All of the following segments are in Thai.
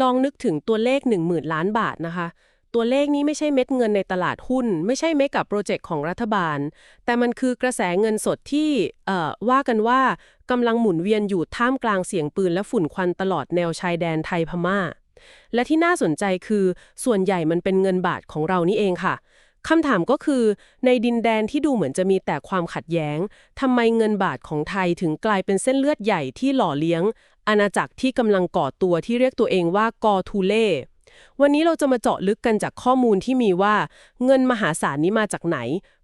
ลองนึกถึงตัวเลข 1 0,000 ล้านบาทนะคะ ตัวเลขนี้ไม่ใช่เม็ดเงินในตลาดหุ้น ไม่ใช่เมกับโปรเจกต์ของรัฐบาล แต่มันคือกระแสเงินสดที่เอ่อว่ากันว่ากำลังหมุนเวียนอยู่ท่ามกลางเสียงปืนและฝุ่นควันตลอดแนวชายแดนไทยพม่า และที่น่าสนใจคือส่วนใหญ่มันเป็นเงินบาทของเรานี่เองค่ะคำถามก็คือ ในดินแดนที่ดูเหมือนจะมีแต่ความขัดแย้งทำไมเงินบาทของไทยถึงกลายเป็นเส้นเลือดใหญ่ที่หล่อเลี้ยง อาณาจักรที่กำลังก่อตัวที่เรียกตัวเองว่ากอทูเล่วันนี้เราจะมาเจาะลึกกันจากข้อมูลที่มีว่า เงินมหาศาลนี้มาจากไหน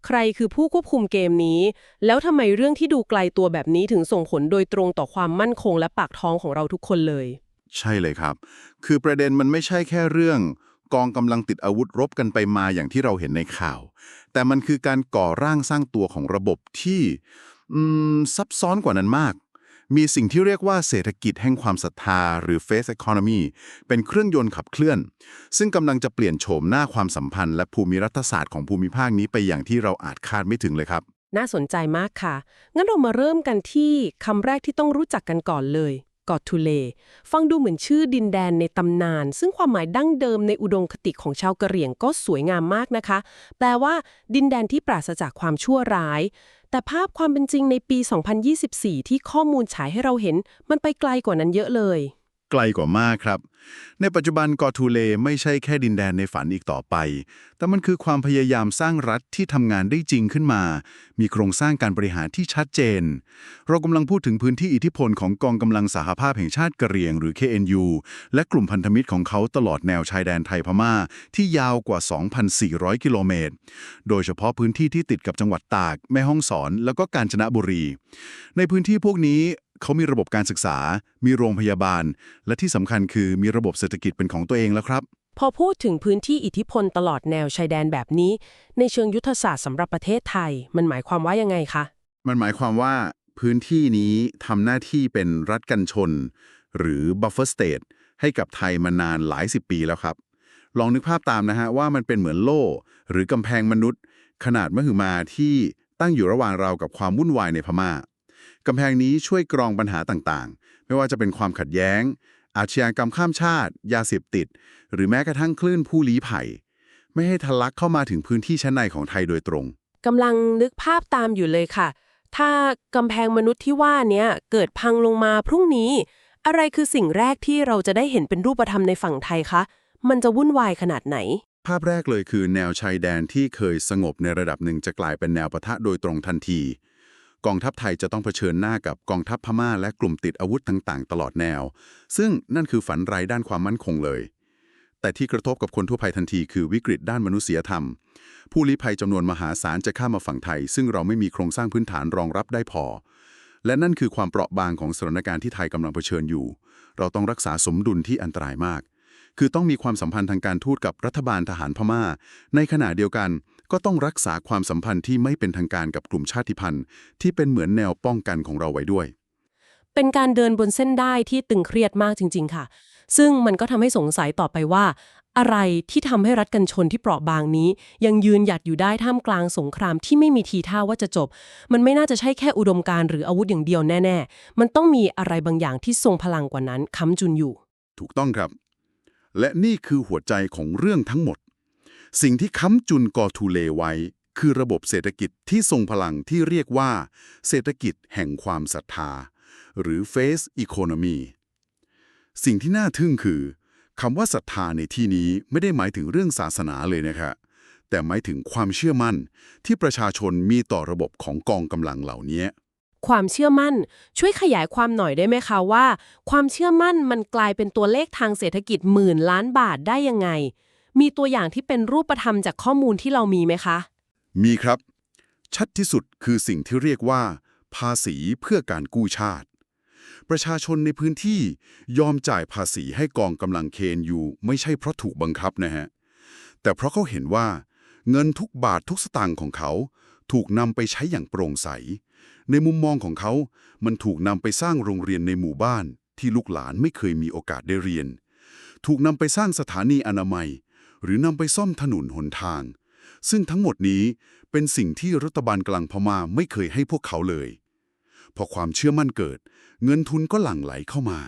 ใครคือผู้ควบคุมเกมนี้ แล้วทำไมเรื่องที่ดูไกลตัวแบบนี้ถึงส่งผลโดยตรงต่อความมั่นคงและปากท้องของเราทุกคนเลย ใช่เลยครับ คือประเด็นมันไม่ใช่แค่เรื่อง กองกำลังติดอาวุธรบกันไปมาอย่างที่เราเห็นในข่าว แต่มันคือการก่อร่างสร้างตัวของระบบที่ซับซ้อนกว่านั้นมาก มีสิ่งที่เรียกว่าเศรษฐกิจแห่งความศรัทธา หรือ face economy เป็นเครื่องยนต์ขับเคลื่อน ซึ่งกำลังจะเปลี่ยนโฉมหน้าความสัมพันธ์และภูมิรัฐศาสตร์ของภูมิภาคนี้ไปอย่างที่เราอาจคาดไม่ถึงเลยครับ น่าสนใจมากค่ะ งั้นเรามาเริ่มกันที่คำแรกที่ต้องรู้จักกันก่อนเลยกอทูเล ฟังดูเหมือนชื่อดินแดนในตำนาน ซึ่งความหมายดั้งเดิมในอุดมคติของชาวกะเหรี่ยงก็สวยงามมากนะคะ แปลว่า ดินแดนที่ปราศจากความชั่วร้าย แต่ภาพความเป็นจริงในปี 2024 ที่ข้อมูลฉายให้เราเห็นมันไปไกลกว่านั้นเยอะเลย ไกลกว่ามากครับ ในปัจจุบันกอทูเลไม่ใช่แค่ดินแดนในฝันอีกต่อไป แต่มันคือความพยายามสร้างรัฐที่ทำงานได้จริงขึ้นมา มีโครงสร้างการบริหารที่ชัดเจน เรากำลังพูดถึงพื้นที่อิทธิพลของกองกำลังสหภาพแห่งชาติกะเหรี่ยง หรือ KNU และกลุ่มพันธมิตรของเขาตลอดแนวชายแดนไทยพม่า ที่ยาวกว่า 2,400 กิโลเมตร โดยเฉพาะพื้นที่ที่ติดกับจังหวัดตาก แม่ฮ่องสอน แล้วก็กาญจนบุรี ในพื้นที่พวกนี้ เขามีระบบการศึกษา มีโรงพยาบาล และที่สำคัญคือมีระบบเศรษฐกิจเป็นของตัวเองแล้วครับ พอพูดถึงพื้นที่อิทธิพลตลอดแนวชายแดนแบบนี้ ในเชิงยุทธศาสตร์สำหรับประเทศไทย มันหมายความว่ายังไงคะ มันหมายความว่าพื้นที่นี้ทำหน้าที่เป็นรัฐกันชน หรือ buffer state ให้กับไทยมานานหลายสิบปีแล้วครับ ลองนึกภาพตามนะฮะว่ามันเป็นเหมือนโล่ หรือกำแพงมนุษย์ ขนาดมหึมาที่ตั้งอยู่ระหว่างเรากับความวุ่นวายในพม่า กำแพงนี้ช่วยกรองปัญหาต่างๆ ไม่ว่าจะเป็นความขัดแย้ง อาชญากรรมข้ามชาติ ยาเสพติด หรือแม้กระทั่งคลื่นผู้ลี้ภัย ไม่ให้ทะลักเข้ามาถึงพื้นที่ชั้นในของไทยโดยตรงกำลังนึกภาพตามอยู่เลยค่ะ ถ้ากำแพงมนุษย์ที่ว่าเนี้ยเกิดพังลงมาพรุ่งนี้ อะไรคือสิ่งแรกที่เราจะได้เห็นเป็นรูปธรรมในฝั่งไทยคะ มันจะวุ่นวายขนาดไหน ภาพแรกเลยคือแนวชายแดนที่เคยสงบในระดับหนึ่งจะกลายเป็นแนวปะทะโดยตรงทันที กองทัพไทยจะต้องเผชิญหน้ากับกองทัพพม่าและกลุ่มติดอาวุธต่างๆ ตลอดแนว ซึ่งนั่นคือฝันร้ายด้านความมั่นคงเลย แต่ที่กระทบกับคนทั่วไปทันทีคือวิกฤตด้านมนุษยธรรม ผู้ลี้ภัยจำนวนมหาศาลจะข้ามมาฝั่งไทย ซึ่งเราไม่มีโครงสร้างพื้นฐานรองรับได้พอ และนั่นคือความเปราะบางของสถานการณ์ที่ไทยกำลังเผชิญอยู่ เราต้องรักษาสมดุลที่อันตรายมาก คือต้องมีความสัมพันธ์ทางการทูตกับรัฐบาลทหารพม่า ในขณะเดียวกัน ก็ต้องรักษาความสัมพันธ์ที่ไม่เป็นทางการกับกลุ่มชาติพันธุ์ ที่เป็นเหมือนแนวป้องกันของเราไว้ด้วย เป็นการเดินบนเส้นได้ที่ตึงเครียดมากจริง ๆ ค่ะ ซึ่งมันก็ทำให้สงสัยต่อไปว่า อะไรที่ทำให้รัฐกันชนที่เปราะบางนี้ ยังยืนหยัดอยู่ได้ท่ามกลางสงครามที่ไม่มีทีท่าว่าจะจบ มันไม่น่าจะใช่แค่อุดมการณ์หรืออาวุธอย่างเดียวแน่ๆ มันต้องมีอะไรบางอย่างที่ทรงพลังกว่านั้นค้ำจุนอยู่ ถูกต้องครับ และนี่คือหัวใจของเรื่องทั้งหมด สิ่งที่ค้ำจุนกอทูเลไว้ คือระบบเศรษฐกิจที่ทรงพลังที่เรียกว่า เศรษฐกิจแห่งความศรัทธา หรือ Face Economy สิ่งที่น่าทึ่งคือคำว่าศรัทธาในที่นี้ไม่ได้หมายถึงเรื่องศาสนาเลยนะครับแต่หมายถึงความเชื่อมั่นที่ประชาชนมีต่อระบบของกองกำลังเหล่านี้ความเชื่อมั่น ช่วยขยายความหน่อยได้ไหมคะว่า ความเชื่อมั่นมันกลายเป็นตัวเลขทางเศรษฐกิจหมื่นล้านบาทได้ยังไง มีตัวอย่างที่เป็นรูปธรรมจากข้อมูลที่เรามีไหมคะ มีครับ ชัดที่สุดคือสิ่งที่เรียกว่า ภาษีเพื่อการกู้ชาติ ประชาชนในพื้นที่ยอมจ่ายภาษีให้กองกำลังเคนยูไม่ใช่เพราะถูกบังคับนะฮะ แต่เพราะเขาเห็นว่า เงินทุกบาททุกสตางค์ของเขา ถูกนำไปใช้อย่างโปร่งใส ในมุมมองของเขา มันถูกนำไปสร้างโรงเรียนในหมู่บ้าน ที่ลูกหลานไม่เคยมีโอกาสได้เรียน ถูกนำไปสร้างสถานีอนามัย หรือนำไปซ่อมถนนหนทาง ซึ่งทั้งหมดนี้เป็นสิ่งที่รัฐบาลกลางพม่าไม่เคยให้พวกเขาเลย พอความเชื่อมั่นเกิด เงินทุนก็หลั่งไหลเข้ามา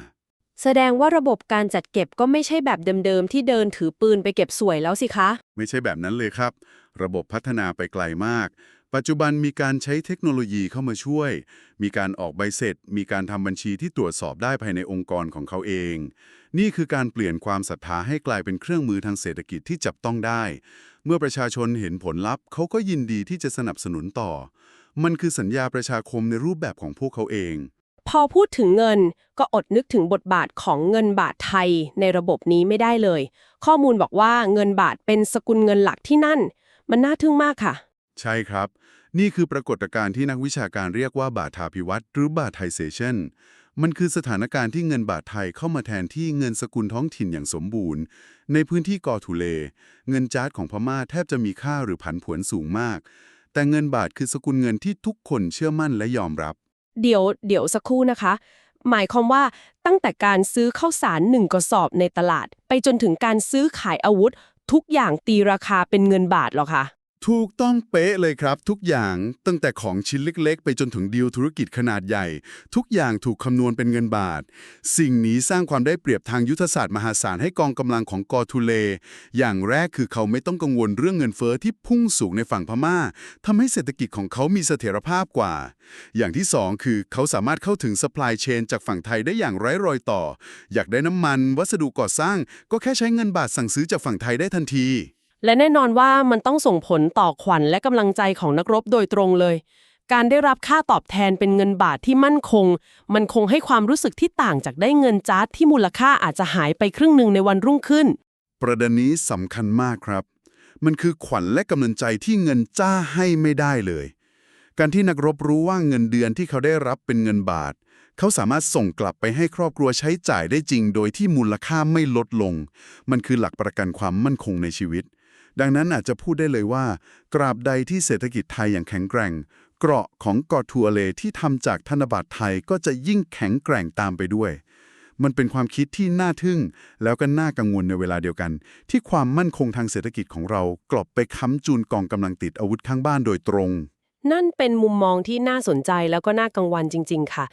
แสดงว่าระบบการจัดเก็บก็ไม่ใช่แบบเดิมๆ ที่เดินถือปืนไปเก็บสวยแล้วสิคะ ไม่ใช่แบบนั้นเลยครับ ระบบพัฒนาไปไกลมาก ปัจจุบันมีการใช้เทคโนโลยีเข้ามาช่วย มีการออกใบเสร็จ มีการทำบัญชีที่ตรวจสอบได้ภายในองค์กรของเขาเอง นี่คือการเปลี่ยนความศรัทธาให้กลายเป็นเครื่องมือทางเศรษฐกิจที่จับต้องได้ เมื่อประชาชนเห็นผลลัพธ์เขาก็ยินดีที่จะสนับสนุนต่อ มันคือสัญญาประชาคมในรูปแบบของพวกเขาเอง พอพูดถึงเงินก็อดนึกถึงบทบาทของเงินบาทไทยในระบบนี้ไม่ได้เลย ข้อมูลบอกว่าเงินบาทเป็นสกุลเงินหลักที่นั่น มันน่าทึ่งมากค่ะ ใช่ครับ นี่คือปรากฏการณ์ที่นักวิชาการเรียกว่าบาทาภิวัตน์หรือบาทไทเซชัน มันคือสถานการณ์ที่เงินบาทไทยเข้ามาแทนที่เงินสกุลท้องถิ่นอย่างสมบูรณ์ ในพื้นที่กอทุเล เงินจาร์ดของพม่าแทบจะมีค่าหรือผันผวนสูงมาก แต่เงินบาทคือสกุลเงินที่ทุกคนเชื่อมั่นและยอมรับ เดี๋ยวเดี๋ยวสักครู่นะคะ หมายความว่าตั้งแต่การซื้อข้าวสารหนึ่งกระสอบในตลาด ไปจนถึงการซื้อขายอาวุธ ทุกอย่างตีราคาเป็นเงินบาทหรอคะ ถูกต้องเป๊ะเลยครับ ทุกอย่างตั้งแต่ของชิ้นเล็กๆ ไปจนถึงดีลธุรกิจขนาดใหญ่ ทุกอย่างถูกคำนวณเป็นเงินบาท สิ่งนี้สร้างความได้เปรียบทางยุทธศาสตร์มหาศาลให้กองกำลังของกอทุเล อย่างแรกคือเขาไม่ต้องกังวลเรื่องเงินเฟ้อที่พุ่งสูงในฝั่งพม่าทำให้เศรษฐกิจของเขามีเสถียรภาพกว่า อย่างที่สองคือเขาสามารถเข้าถึง supply chain จากฝั่งไทยได้อย่างไร้รอยต่อ อยากได้น้ำมัน วัสดุก่อสร้าง ก็แค่ใช้เงินบาทสั่งซื้อจากฝั่งไทยได้ทันที และแน่นอนว่ามันต้องส่งผลต่อขวัญและกำลังใจของนักรบโดยตรงเลย การได้รับค่าตอบแทนเป็นเงินบาทที่มั่นคง มันคงให้ความรู้สึกที่ต่างจากได้เงินจ้าที่มูลค่าอาจจะหายไปครึ่งหนึ่งในวันรุ่งขึ้น ประเด็นนี้สำคัญมากครับ มันคือขวัญและกำลังใจที่เงินจ้าให้ไม่ได้เลย การที่นักรบรู้ว่าเงินเดือนที่เขาได้รับเป็นเงินบาทเขาสามารถส่งกลับไปให้ครอบครัวใช้จ่ายได้จริง โดยที่มูลค่าไม่ลดลง มันคือหลักประกันความมั่นคงในชีวิต ดังนั้นอาจจะพูดได้เลยว่า กราบใดที่เศรษฐกิจไทยอย่างแข็งแกร่ง เกราะของกอทัวเลที่ทำจากธนบัตรไทยก็จะยิ่งแข็งแกร่งตามไปด้วย มันเป็นความคิดที่น่าทึ่ง แล้วก็น่ากังวลในเวลาเดียวกัน ที่ความมั่นคงทางเศรษฐกิจของเรากลบไปค้ำจูนกองกำลังติดอาวุธข้างบ้านโดยตรง นั่นเป็นมุมมองที่น่าสนใจแล้วก็น่ากังวลจริง ๆ ค่ะ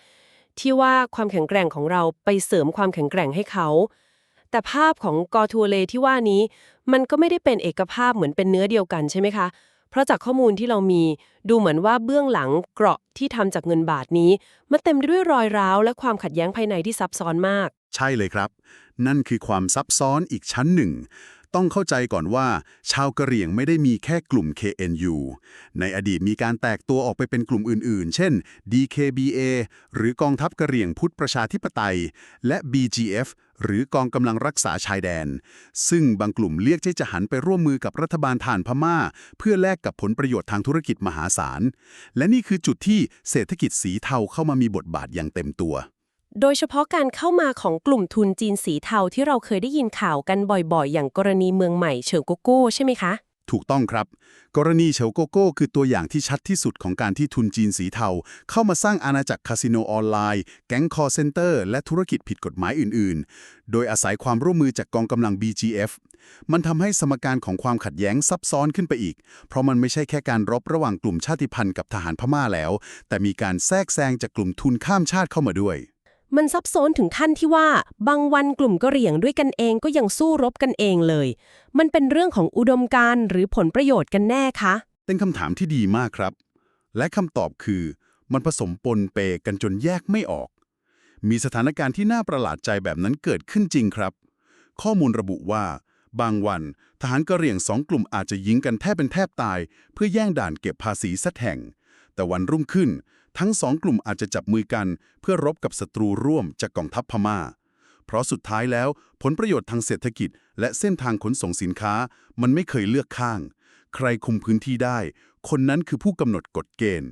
ที่ว่าความแข็งแกร่งของเราไปเสริมความแข็งแกร่งให้เขา แต่ภาพของกอทัวเลที่ว่านี้ มันก็ไม่ได้เป็นเอกภาพเหมือนเป็นเนื้อเดียวกันใช่ไหมคะ เพราะจากข้อมูลที่เรามีดูเหมือนว่าเบื้องหลังเกราะที่ทำจากเงินบาทนี้ มันเต็มไปด้วยรอยร้าว และความขัดแย้งภายในที่ซับซ้อนมาก ใช่เลยครับ นั่นคือความซับซ้อนอีกชั้นหนึ่ง ต้องเข้าใจก่อนว่า ชาวกะเหรี่ยงไม่ได้มีแค่กลุ่ม KNU ในอดีตมีการแตกตัวออกไปเป็นกลุ่มอื่นๆ เช่น DKBA หรือกองทัพกะเหรี่ยงพุทธประชาธิปไตย และ BGF หรือกองกำลังรักษาชายแดน ซึ่งบางกลุ่มเรียกที่จะหันไปร่วมมือกับรัฐบาลทานพม่า เพื่อแลกกับผลประโยชน์ทางธุรกิจมหาศาล และนี่คือจุดที่เศรษฐกิจสีเทาเข้ามามีบทบาทอย่างเต็มตัว โดยเฉพาะการเข้ามาของกลุ่มทุนจีนสีเทาที่เราเคยได้ยินข่าวกันบ่อยๆ อย่างกรณีเมืองใหม่เฉิงโกโก้ใช่ไหมคะ ถูกต้องครับ กรณีเฉาโกโก้คือตัวอย่างที่ชัดที่สุดของการที่ทุนจีนสีเทา เข้ามาสร้างอาณาจักรคาสิโนออนไลน์ แก๊งคอร์เซนเตอร์และธุรกิจผิดกฎหมายอื่น ๆ โดยอาศัยความร่วมมือจากกองกำลัง BGF มันทำให้สมการของความขัดแย้งซับซ้อนขึ้นไปอีก เพราะมันไม่ใช่แค่การรบระหว่างกลุ่มชาติพันธุ์กับทหารพม่าแล้ว แต่มีการแทรกแซงจากกลุ่มทุนข้ามชาติเข้ามาด้วย มันซับซ้อนถึงขั้นที่ว่า บางวันกลุ่มกะเหรี่ยงด้วยกันเองก็ยังสู้รบกันเองเลย มันเป็นเรื่องของอุดมการณ์หรือผลประโยชน์กันแน่คะ เป็นคำถามที่ดีมากครับ และคำตอบคือ มันผสมปนเปกันจนแยกไม่ออก มีสถานการณ์ที่น่าประหลาดใจแบบนั้นเกิดขึ้นจริงครับ ข้อมูลระบุว่า บางวัน ทหารกะเหรี่ยงสองกลุ่มอาจจะยิงกันแทบเป็นแทบตาย เพื่อแย่งด่านเก็บภาษีสักแห่ง แต่วันรุ่งขึ้น ทั้งสองกลุ่มอาจจะจับมือกัน เพื่อรบกับศัตรูร่วมจากกองทัพพม่า เพราะสุดท้ายแล้วผลประโยชน์ทางเศรษฐกิจ และเส้นทางขนส่งสินค้า มันไม่เคยเลือกข้าง ใครคุมพื้นที่ได้ คนนั้นคือผู้กำหนดกฎเกณฑ์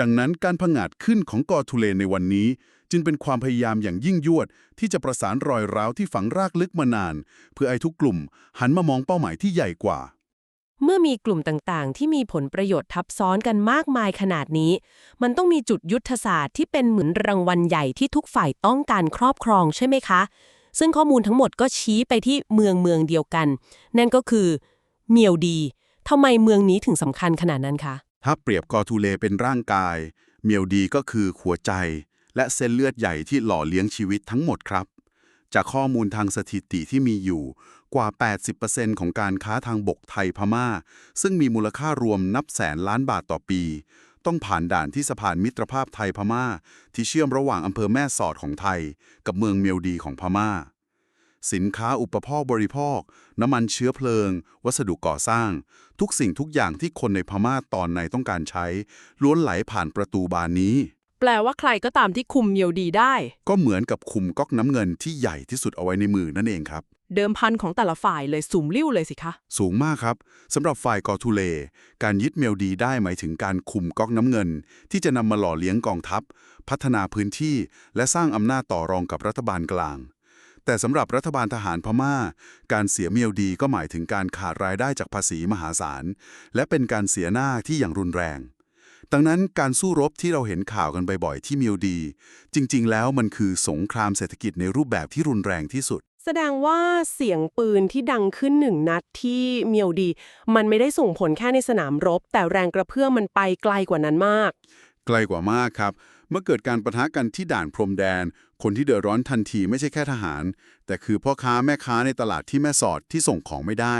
ดังนั้นการผงาดขึ้นของกอทุเลในวันนี้ จึงเป็นความพยายามอย่างยิ่งยวด ที่จะประสานรอยร้าวที่ฝังรากลึกมานาน เพื่อให้ทุกกลุ่ม หันมามองเป้าหมายที่ใหญ่กว่า เมื่อมีกลุ่มต่างๆ ที่มีผลประโยชน์ทับซ้อนกันมากมายขนาดนี้ มันต้องมีจุดยุทธศาสตร์ที่เป็นเหมือนรางวัลใหญ่ที่ทุกฝ่ายต้องการครอบครองใช่ไหมคะ ซึ่งข้อมูลทั้งหมดก็ชี้ไปที่เมืองเมืองเดียวกัน นั่นก็คือ เมียวดีทำไมเมืองนี้ถึงสำคัญขนาดนั้นคะ ถ้าเปรียบกอทูเลเป็นร่างกาย เมียวดีก็คือหัวใจ และเส้นเลือดใหญ่ที่หล่อเลี้ยงชีวิตทั้งหมดครับ จากข้อมูลทางสถิติที่มีอยู่กว่า 80%ของการค้าทางบกไทยพม่า ซึ่งมีมูลค่ารวมนับแสนล้านบาทต่อปี ต้องผ่านด่านที่สะพานมิตรภาพไทยพม่า ที่เชื่อมระหว่างอำเภอแม่สอดของไทย กับเมืองเมียวดีของพม่า สินค้าอุปโภคบริโภค น้ำมันเชื้อเพลิง วัสดุก่อสร้าง ทุกสิ่งทุกอย่างที่คนในพม่าตอนในต้องการใช้ ล้วนไหลผ่านประตูบานนี้ แปลว่าใครก็ตามที่คุมเมียวดีได้ ก็เหมือนกับคุมก๊อกน้ำเงินที่ใหญ่ที่สุดเอาไว้ในมือนั่นเองครับ เดิมพันของแต่ละฝ่ายเลยสูมลิ้วเลยสิคะ สูงมากครับสำหรับฝ่ายกอทูเล การยึดเมลดีได้หมายถึงการคุมก๊อกน้ำเงิน ที่จะนำมาหล่อเลี้ยงกองทัพ พัฒนาพื้นที่ และสร้างอำนาจต่อรองกับรัฐบาลกลาง แต่สำหรับรัฐบาลทหารพม่า การเสียเมลดีก็หมายถึงการขาดรายได้จากภาษีมหาศาลและเป็นการเสียหน้าที่อย่างรุนแรง ดังนั้นการสู้รบที่เราเห็นข่าวกันบ่อยๆ ที่เมลดี จริง ๆ แล้วมันคือสงครามเศรษฐกิจในรูปแบบที่รุนแรงที่สุด แสดงว่าเสียงปืนที่ดังขึ้นหนึ่งนัดที่เมียวดี มันไม่ได้ส่งผลแค่ในสนามรบ แต่แรงกระเพื่อมมันไปไกลกว่านั้นมาก ไกลกว่ามากครับ เมื่อเกิดการประทะกันที่ด่านพรมแดน คนที่เดือดร้อนทันทีไม่ใช่แค่ทหาร แต่คือพ่อค้าแม่ค้าในตลาดที่แม่สอดที่ส่งของไม่ได้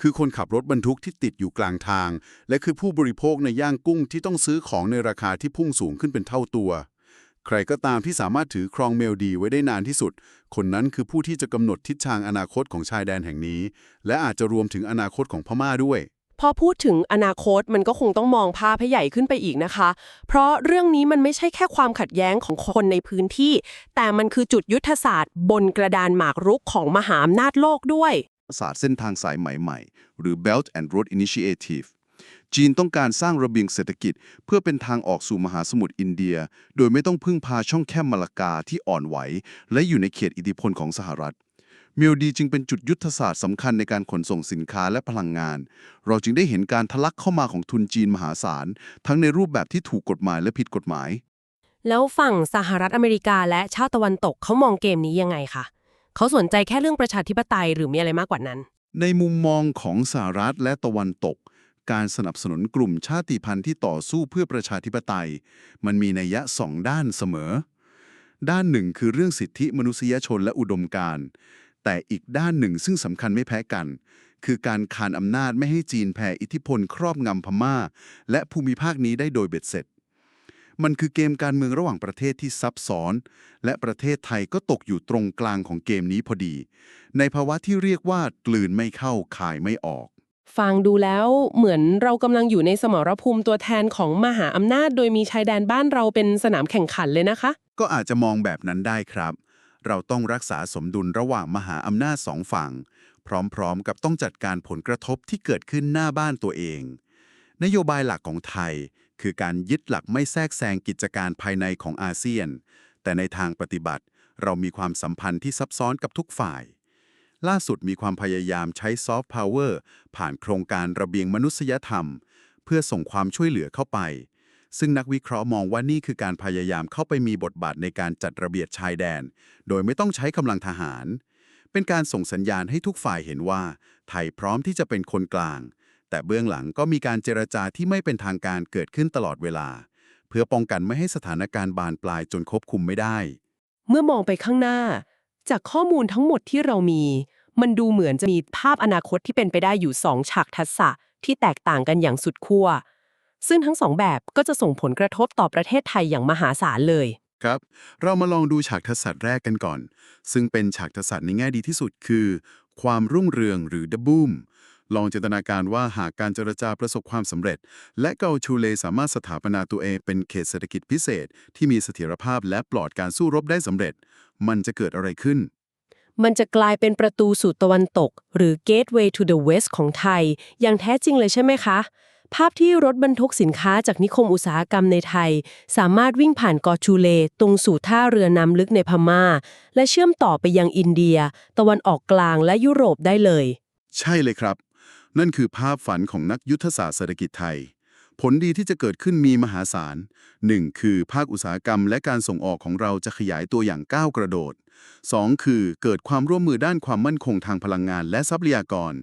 คือคนขับรถบรรทุกที่ติดอยู่กลางทาง และคือผู้บริโภคในย่างกุ้งที่ต้องซื้อของในราคาที่พุ่งสูงขึ้นเป็นเท่าตัว ใครก็ตามที่สามารถถือครองเมลดีไว้ได้นานที่สุด คนนั้นคือผู้ที่จะกำหนดทิศทางอนาคตของชายแดนแห่งนี้ และอาจจะรวมถึงอนาคตของพม่าด้วย พอพูดถึงอนาคตมันก็คงต้องมองภาพให้ใหญ่ขึ้นไปอีกนะคะ เพราะเรื่องนี้มันไม่ใช่แค่ความขัดแย้งของคนในพื้นที่ แต่มันคือจุดยุทธศาสตร์บนกระดานหมากรุกของมหาอำนาจโลกด้วยศาสตร์เส้นทางสายใหม่ๆ หรือ Belt and Road Initiative จีนต้องการสร้างระเบียงเศรษฐกิจ เพื่อเป็นทางออกสู่มหาสมุทรอินเดีย โดยไม่ต้องพึ่งพาช่องแคบมาลากาที่อ่อนไหว และอยู่ในเขตอิทธิพลของสหรัฐ มียวดีจึงเป็นจุดยุทธศาสตร์สำคัญในการขนส่งสินค้าและพลังงาน เราจึงได้เห็นการทะลักเข้ามาของทุนจีนมหาศาล ทั้งในรูปแบบที่ถูกกฎหมายและผิดกฎหมาย แล้วฝั่งสหรัฐอเมริกาและชาติตะวันตกเขามองเกมนี้ยังไงคะเขาสนใจแค่เรื่องประชาธิปไตยหรือมีอะไรมากกว่านั้น ในมุมมองของสหรัฐและตะวันตก การสนับสนุนกลุ่มชาติพันธุ์ที่ต่อสู้เพื่อประชาธิปไตย มันมีนัยยะสองด้านเสมอด้านหนึ่งคือเรื่องสิทธิมนุษยชนและอุดมการณ์ แต่อีกด้านหนึ่งซึ่งสำคัญไม่แพ้กัน คือการคานอำนาจไม่ให้จีนแผ่อิทธิพลครอบงำพม่า และภูมิภาคนี้ได้โดยเบ็ดเสร็จ มันคือเกมการเมืองระหว่างประเทศที่ซับซ้อน และประเทศไทยก็ตกอยู่ตรงกลางของเกมนี้พอดี ในภาวะที่เรียกว่ากลืนไม่เข้าคายไม่ออกฟังดูแล้วเหมือนเรากำลังอยู่ในสมรภูมิตัวแทนของมหาอำนาจ โดยมีชายแดนบ้านเราเป็นสนามแข่งขันเลยนะคะ ก็อาจจะมองแบบนั้นได้ครับ เราต้องรักษาสมดุลระหว่างมหาอำนาจสองฝั่ง พร้อมๆ กับต้องจัดการผลกระทบที่เกิดขึ้นหน้าบ้านตัวเอง นโยบายหลักของไทย คือการยึดหลักไม่แทรกแซงกิจการภายในของอาเซียน แต่ในทางปฏิบัติ เรามีความสัมพันธ์ที่ซับซ้อนกับทุกฝ่าย ล่าสุดมีความพยายามใช้ซอฟต์พาวเวอร์ผ่านโครงการระเบียงมนุษยธรรม เพื่อส่งความช่วยเหลือเข้าไป ซึ่งนักวิเคราะห์มองว่านี่คือการพยายามเข้าไปมีบทบาทในการจัดระเบียบชายแดน โดยไม่ต้องใช้กำลังทหาร เป็นการส่งสัญญาณให้ทุกฝ่ายเห็นว่า ไทยพร้อมที่จะเป็นคนกลาง แต่เบื้องหลังก็มีการเจรจาที่ไม่เป็นทางการเกิดขึ้นตลอดเวลา เพื่อป้องกันไม่ให้สถานการณ์บานปลายจนควบคุมไม่ได้ เมื่อมองไปข้างหน้า จากข้อมูลทั้งหมดที่เรามี มันดูเหมือนจะมีภาพอนาคตที่เป็นไปได้อยู่สองฉากทัศษะที่แตกต่างกันอย่างสุดขั้ว ซึ่งทั้งสองแบบก็จะส่งผลกระทบต่อประเทศไทยอย่างมหาศาลเลย ครับ เรามาลองดูฉากทัศน์แรกกันก่อน ซึ่งเป็นฉากทัศน์ในแง่ดีที่สุดคือ ความรุ่งเรืองหรือ the boom ลองจินตนาการว่าหากการเจรจาประสบความสำเร็จ และเกาชูเลสามารถสถาปนาตัวเองเป็นเขตเศรษฐกิจพิเศษ ที่มีเสถียรภาพและปลอดการสู้รบได้สำเร็จ มันจะเกิดอะไรขึ้น มันจะกลายเป็นประตูสู่ตะวันตก หรือ gateway to the west ของไทย อย่างแท้จริงเลยใช่ไหมคะ ภาพที่รถบรรทุกสินค้าจากนิคมอุตสาหกรรมในไทย สามารถวิ่งผ่านกอชูเล ตรงสู่ท่าเรือน้ำลึกในพม่า และเชื่อมต่อไปยังอินเดีย ตะวันออกกลางและยุโรปได้เลย ใช่เลยครับ นั่นคือภาพฝันของนักยุทธศาสตร์เศรษฐกิจไทย ผลดีที่จะเกิดขึ้นมีมหาศาล 1. คือภาคอุตสาหกรรมและการส่งออกของเราจะขยายตัวอย่างก้าวกระโดด 2. คือเกิดความร่วมมือด้านความมั่นคงทางพลังงานและทรัพยากร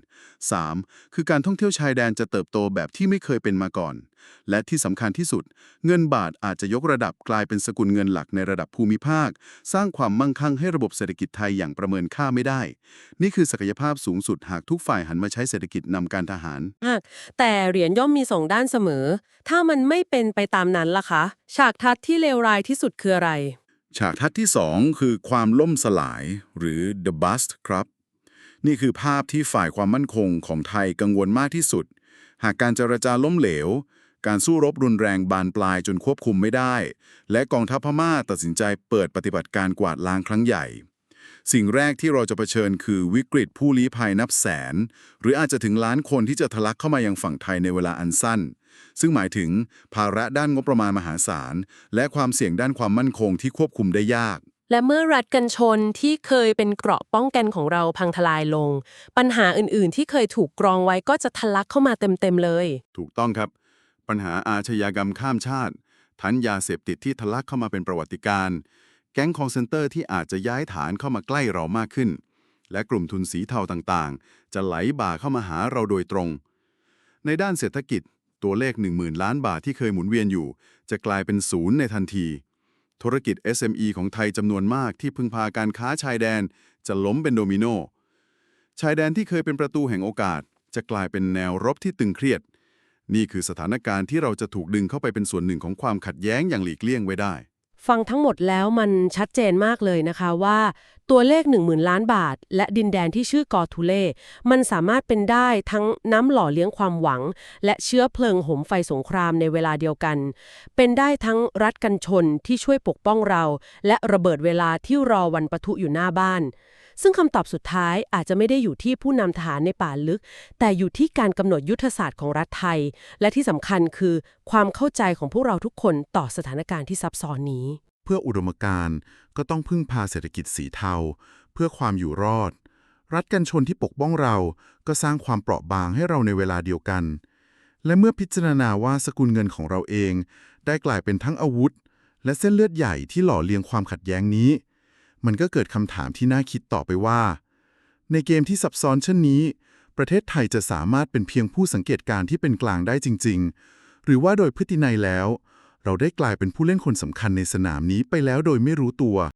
3. คือการท่องเที่ยวชายแดนจะเติบโตแบบที่ไม่เคยเป็นมาก่อน และที่สำคัญที่สุด เงินบาทอาจจะยกระดับกลายเป็นสกุลเงินหลักในระดับภูมิภาค สร้างความมั่งคั่งให้ระบบเศรษฐกิจไทยอย่างประเมินค่าไม่ได้ นี่คือศักยภาพสูงสุดหากทุกฝ่ายหันมาใช้เศรษฐกิจนำการทหาร แต่เหรียญย่อมมีสองด้านเสมอ ถ้ามันไม่เป็นไปตามนั้นล่ะคะ ฉากทัดที่เลวร้ายที่สุดคืออะไร ฉากทัดที่ 2 คือความล่มสลายหรือ the bust ครับ นี่คือภาพที่ฝ่ายความมั่นคงของไทยกังวลมากที่สุด หากการเจรจาล้มเหลว การสู้รบรุนแรงบานปลายจนควบคุมไม่ได้ และกองทัพพม่าตัดสินใจเปิดปฏิบัติการกวาดล้างครั้งใหญ่ สิ่งแรกที่เราจะเผชิญคือวิกฤตผู้ลี้ภัยนับแสน หรืออาจจะถึงล้านคนที่จะทะลักเข้ามายังฝั่งไทยในเวลาอันสั้น ซึ่งหมายถึงภาระด้านงบประมาณมหาศาล และความเสี่ยงด้านความมั่นคงที่ควบคุมได้ยากและเมื่อรัฐกันชนที่เคยเป็นเกราะป้องกันของเราพังทลายลง ปัญหาอื่นๆ ที่เคยถูกกรองไว้ก็จะทะลักเข้ามาเต็มๆเลย ถูกต้องครับ ปัญหาอาชญากรรมข้ามชาติ ทันยาเสพติดที่ทะลักเข้ามาเป็นประวัติการณ์ แก๊งคอลเซนเตอร์ที่อาจจะย้ายฐานเข้ามาใกล้เรามากขึ้น และกลุ่มทุนสีเทาต่างๆ จะไหลบ่าเข้ามาหาเราโดยตรง ในด้านเศรษฐกิจตัวเลข 10,000 ล้านบาทที่เคยหมุนเวียนอยู่ จะกลายเป็นศูนย์ในทันที ธุรกิจ SME ของไทยจำนวนมากที่พึ่งพาการค้าชายแดน จะล้มเป็นโดมิโนชายแดนที่เคยเป็นประตูแห่งโอกาส จะกลายเป็นแนวรบที่ตึงเครียด นี่คือสถานการณ์ที่เราจะถูกดึงเข้าไปเป็นส่วนหนึ่งของความขัดแย้งอย่างหลีกเลี่ยงไว้ได้ ฟังทั้งหมดแล้วมันชัดเจนมากเลยนะคะว่า ตัวเลข 10,000 ล้านบาท และดินแดนที่ชื่อกอทูเล่ มันสามารถเป็นได้ทั้งน้ำหล่อเลี้ยงความหวัง และเชื้อเพลิงหมไฟสงครามในเวลาเดียวกัน เป็นได้ทั้งรัฐกันชนที่ช่วยปกป้องเรา และระเบิดเวลาที่รอวันปะทุอยู่หน้าบ้าน ซึ่งคำตอบสุดท้ายอาจจะไม่ได้อยู่ที่ผู้นำทหารในป่าลึก แต่อยู่ที่การกำหนดยุทธศาสตร์ของรัฐไทย และที่สำคัญคือ ความเข้าใจของพวกเราทุกคนต่อสถานการณ์ที่ซับซ้อนนี้ เพื่ออุดมการณ์ก็ต้องพึ่งพาเศรษฐกิจสีเทา เพื่อความอยู่รอด รัฐกันชนที่ปกป้องเรา ก็สร้างความเปราะบางให้เราในเวลาเดียวกัน และเมื่อพิจารณาว่าสกุลเงินของเราเอง ได้กลายเป็นทั้งอาวุธ และเส้นเลือดใหญ่ที่หล่อเลี้ยงความขัดแย้งนี้ มันก็เกิดคำถามที่น่าคิดต่อไปว่า ในเกมที่ซับซ้อนเช่นนี้ ประเทศไทยจะสามารถเป็นเพียงผู้สังเกตการณ์ที่เป็นกลางได้จริง ๆ หรือว่าโดยพฤตินัยแล้ว เราได้กลายเป็นผู้เล่นคนสำคัญในสนามนี้ไปแล้วโดยไม่รู้ตัว